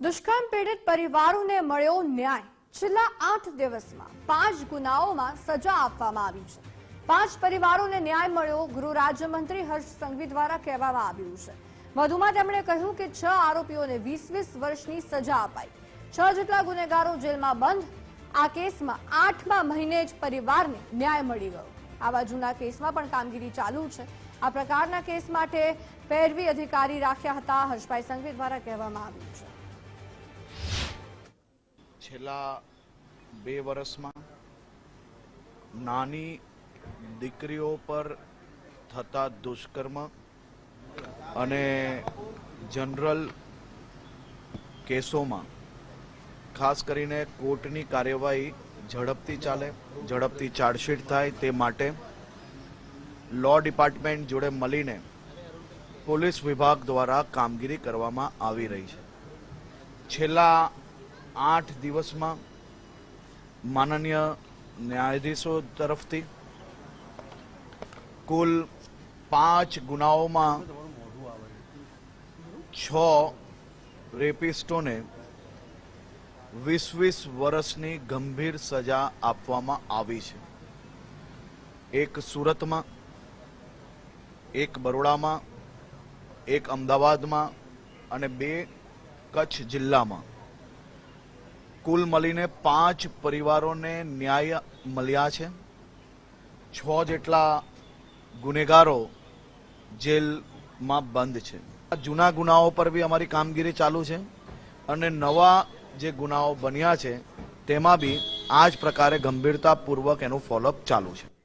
દુષ્કર્મ પીડિત પરિવારોને મળ્યો ન્યાય. છેલ્લા આઠ દિવસમાં પાંચ ગુનાઓમાં સજા આપવામાં આવી છે. પાંચ પરિવારોને ન્યાય મળ્યો, ગૃહ રાજ્યમંત્રી હર્ષ સંઘવી દ્વારા કહેવામાં આવ્યું છે. વધુમાં તેમણે કહ્યું કે છ આરોપીઓને વીસ વીસ વર્ષની સજા અપાઈ. છ જેટલા ગુનેગારો જેલમાં બંધ, આ કેસમાં આઠમા મહિને જ પરિવારને ન્યાય મળી ગયો. આવા જૂના કેસમાં પણ કામગીરી ચાલુ છે. આ પ્રકારના કેસ માટે પેરવી અધિકારી રાખ્યા હતા, હર્ષભાઈ સંઘવી દ્વારા કહેવામાં આવ્યું છે. છેલ્લા બે વર્ષમાં નાની દીકરીઓ પર થતા દુષ્કર્મ અને જનરલ કેસોમાં, ખાસ કરીને કોર્ટની કાર્યવાહી ઝડપથી ચાલે, ઝડપથી ચાર્જશીટ થાય તે માટે લો ડિપાર્ટમેન્ટ જોડે મળીને પોલીસ વિભાગ દ્વારા કામગીરી કરવામાં આવી રહી છે. છેલ્લા આઠ દિવસમાં માનનીય ન્યાયાધીશો તરફથી કુલ પાંચ ગુનાઓમાં છ રેપિસ્ટોને વીસ વીસ વર્ષની ગંભીર સજા આપવામાં આવી છે. એક સુરતમાં, એક બરોડામાં, એક અમદાવાદમાં અને બે કચ્છ જિલ્લામાં. કુલ મળીને પાંચ પરિવારોને ન્યાય મળ્યા છે. છ જેટલા ગુનેગારો જેલમાં બંધ છે. આ જૂના ગુનાઓ પર બી અમારી કામગીરી ચાલુ છે અને નવા જે ગુનાઓ બન્યા છે, તેમાં બી આ જ પ્રકારે ગંભીરતાપૂર્વક એનું ફોલોઅપ ચાલુ છે.